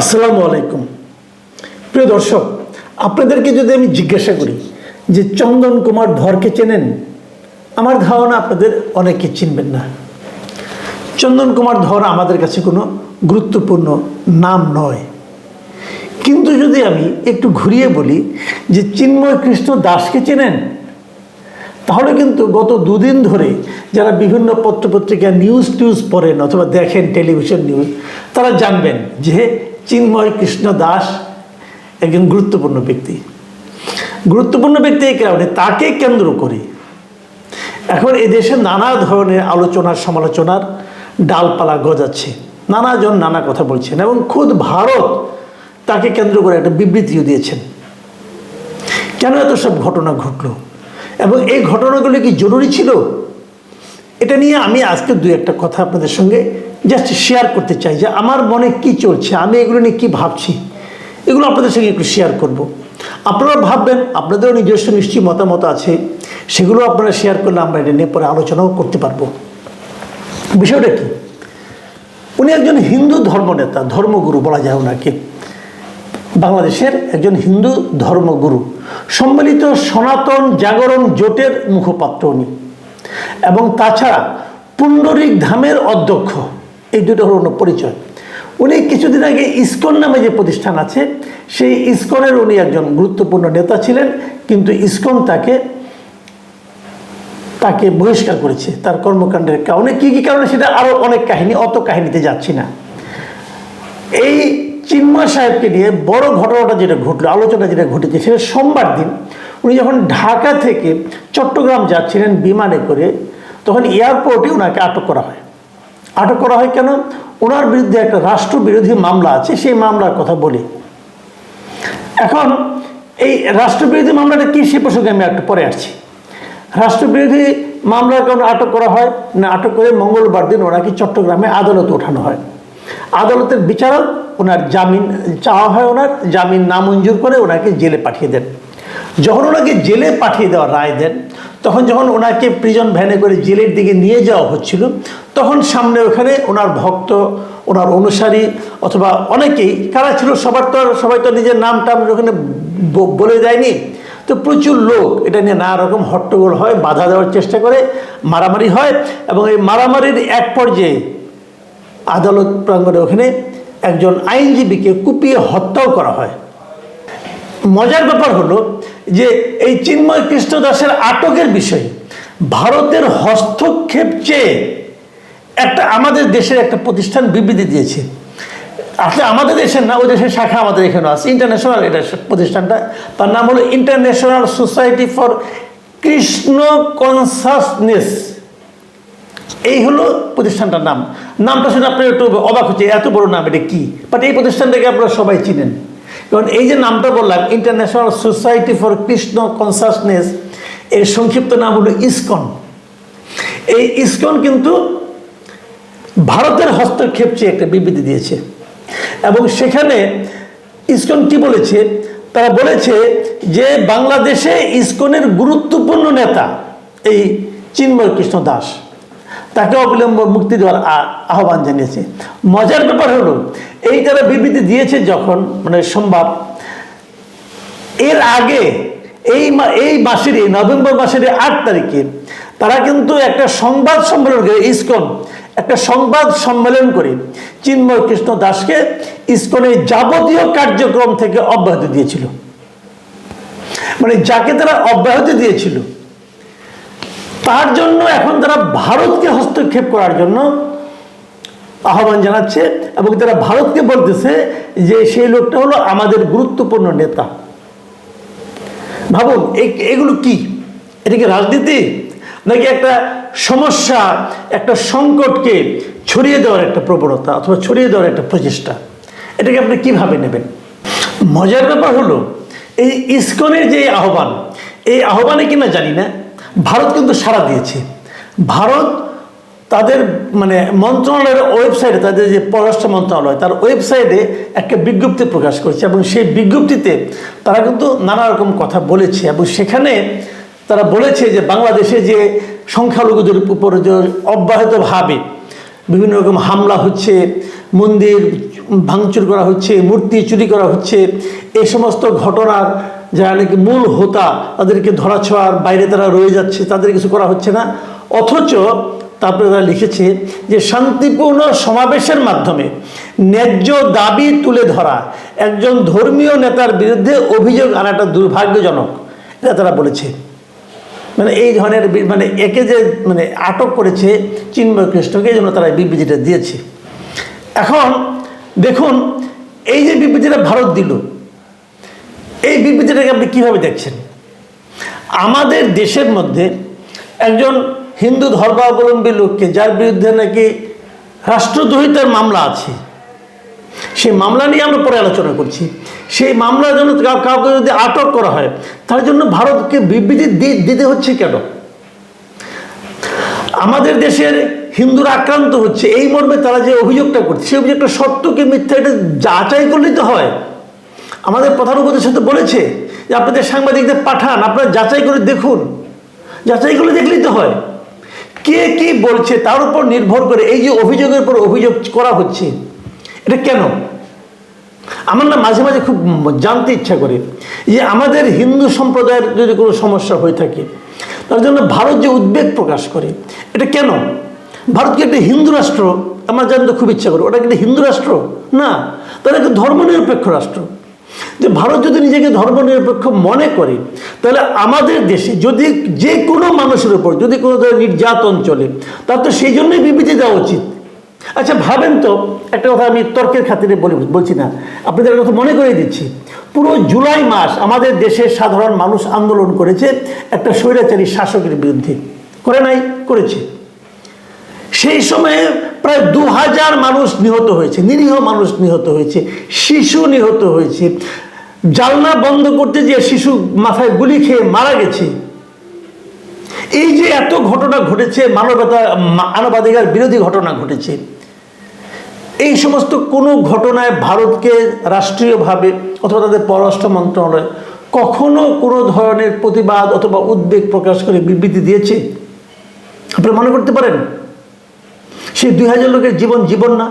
আসসালামু আলাইকুম। প্রিয় দর্শক, আপনাদেরকে যদি আমি জিজ্ঞাসা করি যে চন্দন কুমার ধরকে চেনেন? আমার ধারণা আপনাদের অনেকে চিনবেন না। চন্দন কুমার ধর আমাদের কাছে কোনো গুরুত্বপূর্ণ নাম নয়। কিন্তু যদি আমি একটু ঘুরিয়ে বলি যে চিন্ময় কৃষ্ণ দাসকে চেনেন? তাহলে কিন্তু গত দুদিন ধরে যারা বিভিন্ন পত্রপত্রিকা নিউজ টিউজ পড়েন অথবা দেখেন টেলিভিশন নিউজ তারা জানবেন যে চিন্ময় কৃষ্ণ দাস একজন গুরুত্বপূর্ণ ব্যক্তি। গুরুত্বপূর্ণ ব্যক্তি এই কারণে তাকে কেন্দ্র করে এখন এদেশে নানা ধরনের আলোচনার, সমালোচনার ডালপালা গজাচ্ছে। নানাজন নানা কথা বলছেন এবং খুদ ভারত তাকে কেন্দ্র করে একটা বিবৃতিও দিয়েছেন। কেন এত সব ঘটনা ঘটলো? এবং এই ঘটনাগুলো কি জরুরি ছিল? এটা নিয়ে আমি আজকে দু একটা কথা আপনাদের সঙ্গে জাস্ট শেয়ার করতে চাই যে আমার মনে কি চলছে, আমি এগুলো নিয়ে কী ভাবছি, এগুলো আপনাদের সঙ্গে একটু শেয়ার করব। আপনারা ভাববেন, আপনাদেরও নিজস্ব নিশ্চয়ই মতামত আছে, সেগুলো আপনারা শেয়ার করলে আমরা এটা নিয়ে পরে আলোচনাও করতে পারব। বিষয়টা কি? উনি একজন হিন্দু ধর্মনেতা, ধর্মগুরু বলা যায় ওনাকে। বাংলাদেশের একজন হিন্দু ধর্মগুরু, সম্মিলিত সনাতন জাগরণ জোটের মুখপাত্র উনি। এবং তাছাড়া পুণ্ডরিক ধামের অধ্যক্ষ। এই দুটো হলো পরিচয়। উনি কিছুদিন আগে ইসকন নামে যে প্রতিষ্ঠান আছে, সেই ইসকনের উনি একজন গুরুত্বপূর্ণ নেতা ছিলেন, কিন্তু ইসকন তাকে তাকে বহিষ্কার করেছে। তার কর্মকাণ্ডের কারণে, কী কী কারণে সেটা আরও অনেক কাহিনী, অত কাহিনীতে যাচ্ছি না। এই চিন্ময় সাহেবকে নিয়ে বড় ঘটনাটা যেটা ঘটলো, আলোচনা যেটা ঘটেছে, সেটা সোমবার দিন, উনি যখন ঢাকা থেকে চট্টগ্রাম যাচ্ছিলেন বিমানে করে, তখন এয়ারপোর্টে ওনাকে আটক করা হয়। আটক করা হয় কেন? ওনার বিরুদ্ধে একটা রাষ্ট্রবিরোধী মামলা আছে, সেই মামলার কথা বলি। এখন, এই রাষ্ট্রবিরোধী মামলাটা কী সে প্রসঙ্গে আমি একটু পরে আসছি। রাষ্ট্রবিরোধী মামলার কারণে আটক করা হয়, না, আটক করে মঙ্গলবার দিন ওনাকে চট্টগ্রামে আদালতে ওঠানো হয়। আদালতের বিচারক, ওনার জামিন চাওয়া হয় ওনার, জামিন নামঞ্জুর করে ওনাকে জেলে পাঠিয়ে দেন। যখন ওনাকে জেলে পাঠিয়ে দেওয়ার রায় দেন তখন যখন ওনাকে প্রিজন ভ্যানে করে জেলের দিকে নিয়ে যাওয়া হচ্ছিল, তখন সামনে ওখানে ওনার ভক্ত, ওনার অনুসারী অথবা অনেকেই, কারা ছিল সবার তো সবাই তো নিজের নাম টাম ওখানে বলে দেয়নি। তো প্রচুর লোক, এটা নিয়ে নানা রকম হট্টগোল হয়, বাধা দেওয়ার চেষ্টা করে, মারামারি হয় এবং এই মারামারির এক পর্যায়ে আদালত প্রাঙ্গণে ওখানে একজন আইনজীবীকে কুপিয়ে হত্যাও করা হয়। মজার ব্যাপার হলো যে এই চিন্ময় কৃষ্ণ দাসের আটকের বিষয়ে, ভারতের হস্তক্ষেপ চেয়ে একটা আমাদের দেশের একটা প্রতিষ্ঠান বিবৃতি দিয়েছে। আসলে আমাদের দেশের না, ওই দেশের শাখা আমাদের এখানে আছে ইন্টারন্যাশনাল এটা প্রতিষ্ঠানটা। তার নাম হলো international society for Krishna consciousness এই হলো প্রতিষ্ঠানটার নাম। নামটা শুনে আপনার একটু অবাক হচ্ছে এত বড় নাম, এটা কি? বাট এই প্রতিষ্ঠানটাকে আপনারা সবাই চিনেন। কারণ এই যে নামটা বললাম international society for Krishna consciousness এর সংক্ষিপ্ত নাম হলো ইসকন। এই ইসকন কিন্তু ভারতের হস্তক্ষেপ চেয়ে একটা বিবৃতি দিয়েছে। এবং সেখানে ইসকন কি বলেছে? তারা বলেছে যে বাংলাদেশে ইসকনের গুরুত্বপূর্ণ নেতা এই চিন্ময় কৃষ্ণ দাস। তাকে অবিলম্ব মুক্তি দেওয়ার আহ্বান জানিয়েছে। মজার ব্যাপার হলো, এই তারা বিবৃতি দিয়েছে যখন মানে সম্ভব এর আগে এই এই মাসের নভেম্বর মাসের আট তারিখে তারা কিন্তু একটা সংবাদ সম্মেলন করে, ইসকন, একটা সংবাদ সম্মেলন করে চিন্ময় কৃষ্ণ দাসকে ইসকনের যাবতীয় কার্যক্রম থেকে অব্যাহতি দিয়েছিল। মানে যাকে তারা অব্যাহতি দিয়েছিল তার জন্য এখন তারা ভারতকে হস্তক্ষেপ করার জন্য আহ্বান জানাচ্ছে এবং তারা ভারতকে বলতেছে যে সেই লোকটা হলো আমাদের গুরুত্বপূর্ণ নেতা। ভাবুন এগুলো কি? এটা কি রাজনীতি? নাকি একটা সমস্যা, একটা সংকটকে ছড়িয়ে দেওয়ার একটা প্রবণতা অথবা ছড়িয়ে দেওয়ার একটা প্রচেষ্টা? এটাকে আপনি কীভাবে নেবেন? মজার ব্যাপার হলো, এই ইসকনের যে আহ্বান, এই আহ্বানে কিনা জানি না ভারত কিন্তু সাড়া দিয়েছে। ভারত তাদের মানে মন্ত্রণালয়ের ওয়েবসাইটে, তাদের যে পররাষ্ট্র মন্ত্রণালয়, তার ওয়েবসাইটে একটা বিজ্ঞপ্তি প্রকাশ করেছে এবং সেই বিজ্ঞপ্তিতে তারা কিন্তু নানা রকম কথা বলেছে এবং সেখানে তারা বলেছে যে বাংলাদেশে যে সংখ্যালঘুদের উপর যে অব্যাহতভাবে বিভিন্ন রকম হামলা হচ্ছে, মন্দির ভাঙচুর করা হচ্ছে, মূর্তি চুরি করা হচ্ছে এই সমস্ত ঘটনার যারা নাকি মূল হোতা, তাদেরকে ধরা ছোঁয়ার বাইরে তারা রয়ে যাচ্ছে, তাদের কিছু করা হচ্ছে না। অথচ তারপরে তারা লিখেছে যে, শান্তিপূর্ণ সমাবেশের মাধ্যমে ন্যায্য দাবি তুলে ধরা একজন ধর্মীয় নেতার বিরুদ্ধে অভিযোগ আনাটা দুর্ভাগ্যজনক, এটা তারা বলেছে। মানে এই ধরনের মানে একে যে মানে আটক করেছে চিন্ময় কৃষ্ণকে, এই জন্য তারা বিবৃতিটা দিয়েছে। এখন দেখুন, এই যে বিবৃতিটা ভারত দিল এই বিবৃতিটাকে আপনি কীভাবে দেখছেন? আমাদের দেশের মধ্যে একজন হিন্দু ধর্মাবলম্বী লোককে যার বিরুদ্ধে নাকি রাষ্ট্রদ্রোহিতার মামলা আছে, সেই মামলা নিয়ে আমরা পরে আলোচনা করছি। সেই মামলার জন্য কাউকে যদি আটক করা হয়, তার জন্য ভারতকে বিবৃতি দিতে হচ্ছে কেন? আমাদের দেশের হিন্দুরা আক্রান্ত হচ্ছে, এই মর্মে তারা যে অভিযোগটা করছে, সেই অভিযোগটা সত্য কি মিথ্যা এটা যাচাই করলেই তো হয়। আমাদের প্রধান উপদেশ তো বলেছে যে আপনাদের সাংবাদিকদের পাঠান, আপনারা যাচাই করে দেখুন। যাচাই করে দেখলেই তো হয়। কে কি বলছে তার উপর নির্ভর করে এই যে অভিযোগের উপর অভিযোগ করা হচ্ছে, এটা কেন? আমার না মাঝে মাঝে খুব জানতে ইচ্ছা করে যে আমাদের হিন্দু সম্প্রদায়ের যদি কোনো সমস্যা হয়ে থাকে, তার জন্য ভারত যে উদ্বেগ প্রকাশ করে, এটা কেন? ভারত কি একটা হিন্দু রাষ্ট্র? আমার জানতে খুব ইচ্ছা করে, ওটা কিন্তু হিন্দু রাষ্ট্র? না তাহলে একটা ধর্মনিরপেক্ষ রাষ্ট্র। যে ভারত যদি নিজেকে ধর্মনিরপেক্ষ মনে করে, তাহলে আমাদের দেশে যদি যে কোনো মানুষের উপর, যদি কোনো ধরনের নির্যাতন চলে, তার তো সেই জন্যই বিবৃতি দেওয়া উচিত। আচ্ছা ভাবেন তো, একটা কথা আমি তর্কের খাতিরে বলি বলছি না, আপনাদের কথা মনে করে দিচ্ছি। পুরো জুলাই মাস আমাদের দেশের সাধারণ মানুষ আন্দোলন করেছে একটা স্বৈরাচারী শাসকের বিরুদ্ধে। করে নাই, করেছে। সেই সময়ে প্রায় দু হাজার মানুষ নিহত হয়েছে, নিরীহ মানুষ নিহত হয়েছে, শিশু নিহত হয়েছে। জালনা বন্ধ করতে গিয়ে শিশু মাথায় গুলি খেয়ে মারা গেছে, এই যে এত ঘটনা ঘটেছে, মানবতা মানবাধিকার বিরোধী ঘটনা ঘটেছে, এই সমস্ত কোনো ঘটনায় ভারতকে রাষ্ট্রীয়ভাবে অথবা তাদের পররাষ্ট্র মন্ত্রণালয় কখনো কোনো ধরনের প্রতিবাদ অথবা উদ্বেগ প্রকাশ করে বিবৃতি দিয়েছে? আপনারা মনে করতে পারেন? সেই দুই হাজার লোকের জীবন জীবন না।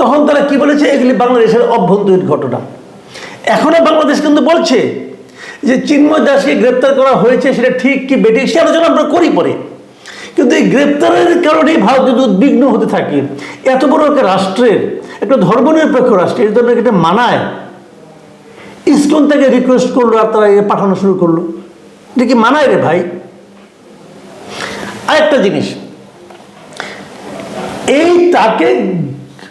তখন তারা কি বলেছে? এগুলি বাংলাদেশের অভ্যন্তরীণ ঘটনা। এখনও বাংলাদেশ কিন্তু বলছে যে চিন্ময় দাসকে গ্রেপ্তার করা হয়েছে, সেটা ঠিক কি বেঠিক সে আলোচনা আমরা করি পরে। কিন্তু এই গ্রেপ্তারের কারণেই ভারত যদি উদ্বিগ্ন হতে থাকে, এত বড় একটা রাষ্ট্রের, একটা ধর্মনিরপেক্ষ রাষ্ট্র এই ধরনের এটা মানায়, ইসকন থেকে রিকোয়েস্ট করল আর তারা পাঠানো শুরু করল। এটা কি মানায় রে ভাই? আরেকটা জিনিস এই তাকে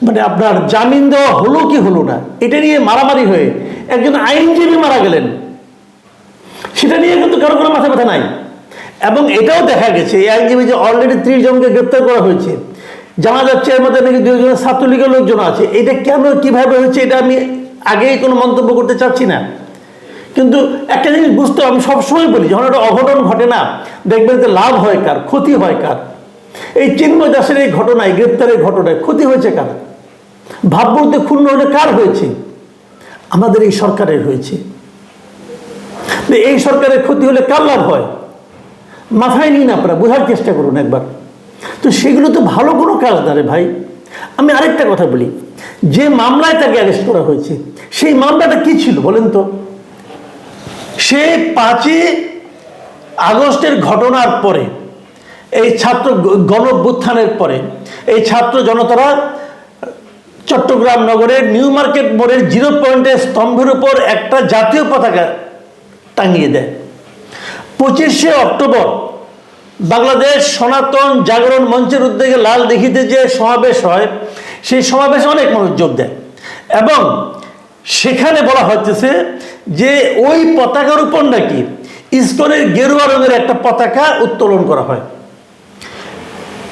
মানে আপনার জামিন দেওয়া হলো কি হলো না, এটা নিয়ে মারামারি হয়ে একজন আইনজীবী মারা গেলেন। সেটা নিয়ে কিন্তু কারও কোনো মাথা ব্যথা নাই। এবং এটাও দেখা গেছে, এই আইনজীবী যে অলরেডি ত্রিশ জনকে গ্রেপ্তার করা হয়েছে জানা যাচ্ছে এর মধ্যে নাকি দুজন ছাত্রলীগের লোকজন আছে, এটা কেন, কীভাবে হয়েছে, এটা আমি আগেই কোনো মন্তব্য করতে চাচ্ছি না। কিন্তু একটা জিনিস বুঝতে আমি সবসময় বলি, যখন একটা অঘটন ঘটে না, দেখবেন যে লাভ হয় কার, ক্ষতি হয় কার। এই চিন্ময় দাসের এই ঘটনায়, গ্রেপ্তারের ঘটনায় ক্ষতি হয়েছে কার? ভাবমূর্তি ক্ষুণ্ণ হলে কার হয়েছে? আমাদের এই সরকারের হয়েছে। এই সরকারের ক্ষতি হলে কার লাভ হয়? মাথায় নিন আপনারা, বোঝার চেষ্টা করুন একবার। তো সেগুলো তো ভালো কোনো কাজ না রে ভাই। আমি আরেকটা কথা বলি, যে মামলায় তাকে অ্যারেস্ট করা হয়েছে, সেই মামলাটা কি ছিল বলেন তো? সে পাঁচই আগস্টের ঘটনার পরে এই ছাত্র গণভ্যুত্থানের পরে এই ছাত্র জনতারা চট্টগ্রাম নগরের নিউ মার্কেট মোড়ের জিরো পয়েন্টের স্তম্ভের উপর একটা জাতীয় পতাকা টাঙিয়ে দেয়। পঁচিশে অক্টোবর বাংলাদেশ সনাতন জাগরণ মঞ্চের উদ্যোগে লাল দিঘিতে যে সমাবেশ হয়, সেই সমাবেশে অনেক মানুষ যোগ দেয় এবং সেখানে বলা হচ্ছে যে ওই পতাকার উপর নাকি ইস্কনের গেরুয়া রঙের একটা পতাকা উত্তোলন করা হয়।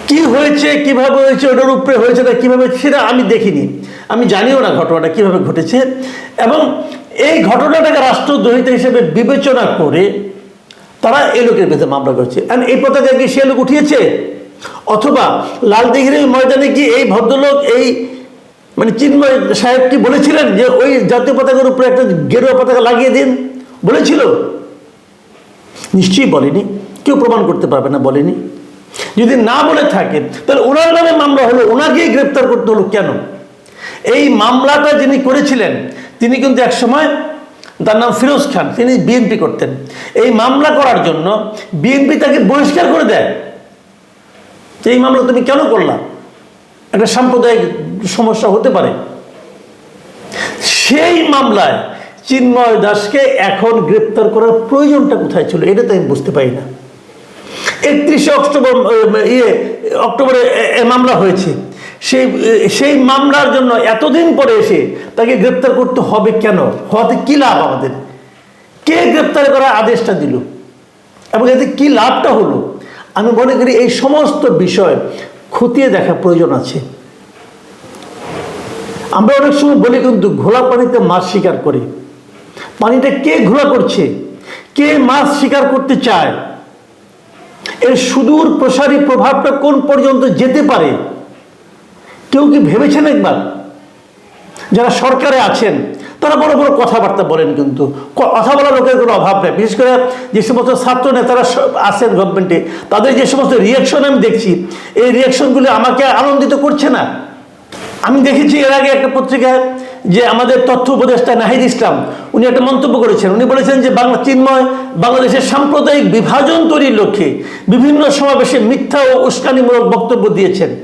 কি হয়েছে, কীভাবে হয়েছে, ওটার উপরে হয়েছে না কীভাবে সেটা আমি দেখিনি। আমি জানিও না ঘটনাটা কীভাবে ঘটেছে। এবং এই ঘটনাটাকে রাষ্ট্রদ্রোহিতা হিসেবে বিবেচনা করে তারা এই লোকের বিরুদ্ধে মামলা করছে। আর এই পতাকা কি সে লোক উঠিয়েছে? অথবা লালদিঘির ওই ময়দানে কি এই ভদ্রলোক, এই মানে চিন্ময় সাহেব কি বলেছিলেন যে ওই জাতীয় পতাকার উপরে একটা গেরুয়া পতাকা লাগিয়ে দিন? বলেছিল? নিশ্চয়ই বলেনি। কেউ প্রমাণ করতে পারবে না বলেনি। যদি না বলে থাকে, তাহলে ওনার নামে মামলা হলো, ওনাকেই গ্রেপ্তার করতে হলো কেন? এই মামলাটা যিনি করেছিলেন, তিনি কিন্তু একসময় তার নাম ফিরোজ খান, তিনি বিএনপি করতেন। এই মামলা করার জন্য বিএনপি তাকে বহিষ্কার করে দেয়। যে এই মামলা তুমি কেন করলা? একটা সাম্প্রদায়িক সমস্যা হতে পারে। সেই মামলায় চিন্ময় দাসকে এখন গ্রেপ্তার করার প্রয়োজনটা কোথায় ছিল, এটা তো আমি বুঝতে পারি না। একত্রিশে অক্টোবর ইয়ে অক্টোবরে এ- মামলা হয়েছে। সেই সেই মামলার জন্য এতদিন পরে এসে তাকে গ্রেপ্তার করতে হবে কেন? হওয়াতে কী লাভ আমাদের? কে গ্রেপ্তার করার আদেশটা দিল? এবং এতে কী লাভটা হলো? আমি মনে করি এই সমস্ত বিষয় খতিয়ে দেখা প্রয়োজন আছে। আমরা অনেক সময় বলি কিন্তু ঘোলা পানিতে মাছ শিকার করি। পানিটা কে ঘোলা করছে? কে মাছ শিকার করতে চায়? এর সুদূর প্রসারী প্রভাবটা কোন পর্যন্ত যেতে পারে? কেউ কি ভেবেছেন একবার? যারা সরকারে আছেন, তারা বড় বড় কথাবার্তা বলেন কিন্তু। কথা বলার লোকের কোনো অভাব নেই। বিশেষ করে যে সমস্ত ছাত্র নেতারা আছেন গভর্নমেন্টে তাদের যে সমস্ত রিয়াকশন আমি দেখছি, এই রিয়াকশনগুলি আমাকে আনন্দিত করছে না। আমি দেখেছি এর আগে একটা পত্রিকায় যে আমাদের তথ্য উপদেষ্টা নাহিদ ইসলাম, উনি একটা মন্তব্য করেছেন। উনি বলেছেন যে বাংলা চিন্ময় বাংলাদেশের সাম্প্রদায়িক বিভাজন তৈরির লক্ষ্যে বিভিন্ন সমাবেশে মিথ্যা ও উস্কানিমূলক বক্তব্য দিয়েছেন।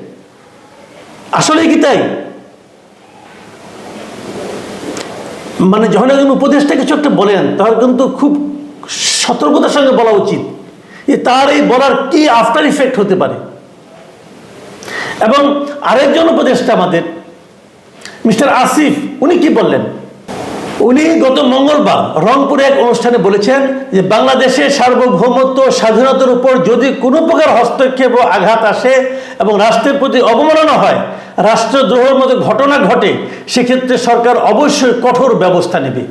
আসলে কি তাই? মানে যখন একজন উপদেষ্টা কিছু একটা বলেন তাহলে কিন্তু খুব সতর্কতার সঙ্গে বলা উচিত যে তার এই বলার কি আফটার ইফেক্ট হতে পারে। এবং আরেকজন উপদেষ্টা আমাদের মিস্টার আসিফ, উনি কি বললেন? উনি গত মঙ্গলবার রংপুরে এক অনুষ্ঠানে বলেছেন যে বাংলাদেশে সার্বভৌমত্ব, স্বাধীনতার উপর যদি কোনো প্রকার হস্তক্ষেপ ও আঘাত আসে এবং রাষ্ট্রের প্রতি অবমাননা হয়, রাষ্ট্রদ্রোহের মতো ঘটনা ঘটে, সেক্ষেত্রে সরকার অবশ্যই কঠোর ব্যবস্থা নেবে।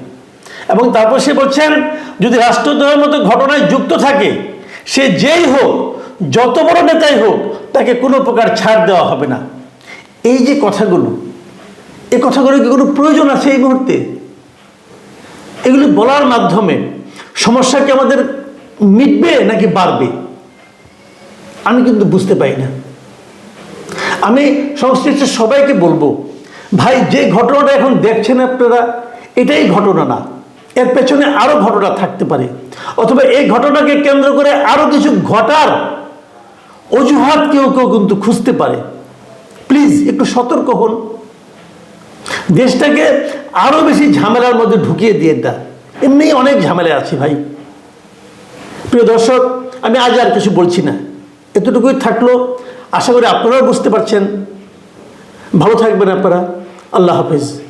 এবং তারপর সে বলছেন, যদি রাষ্ট্রদ্রোহের মতো ঘটনায় যুক্ত থাকে, সে যেই হোক, যত বড় নেতাই হোক, তাকে কোনো প্রকার ছাড় দেওয়া হবে না। এই যে কথাগুলো এই কথাগুলো কি কোনো প্রয়োজন আছে এই মুহূর্তে? এগুলি বলার মাধ্যমে সমস্যা কি আমাদের মিটবে নাকি বাড়বে? আমি কিন্তু বুঝতে পারি না। আমি সংশ্লিষ্ট সবাইকে বলব, ভাই, যে ঘটনাটা এখন দেখছেন আপনারা, এটাই ঘটনা না। এর পেছনে আরও ঘটনা থাকতে পারে। অথবা এই ঘটনাকে কেন্দ্র করে আরও কিছু ঘটার অজুহাত কেউ কেউ কিন্তু খুঁজতে পারে। প্লিজ, একটু সতর্ক হন। দেশটাকে আরও বেশি ঝামেলার মধ্যে ঢুকিয়ে দিয়ে দা এমনি অনেক ঝামেলা আছে ভাই। প্রিয় দর্শক, আমি আজ আর কিছু বলছি না। এতটুকুই থাকল। আশা করি আপনারাও বুঝতে পারছেন। ভালো থাকবেন আপনারা। আল্লাহ হাফিজ।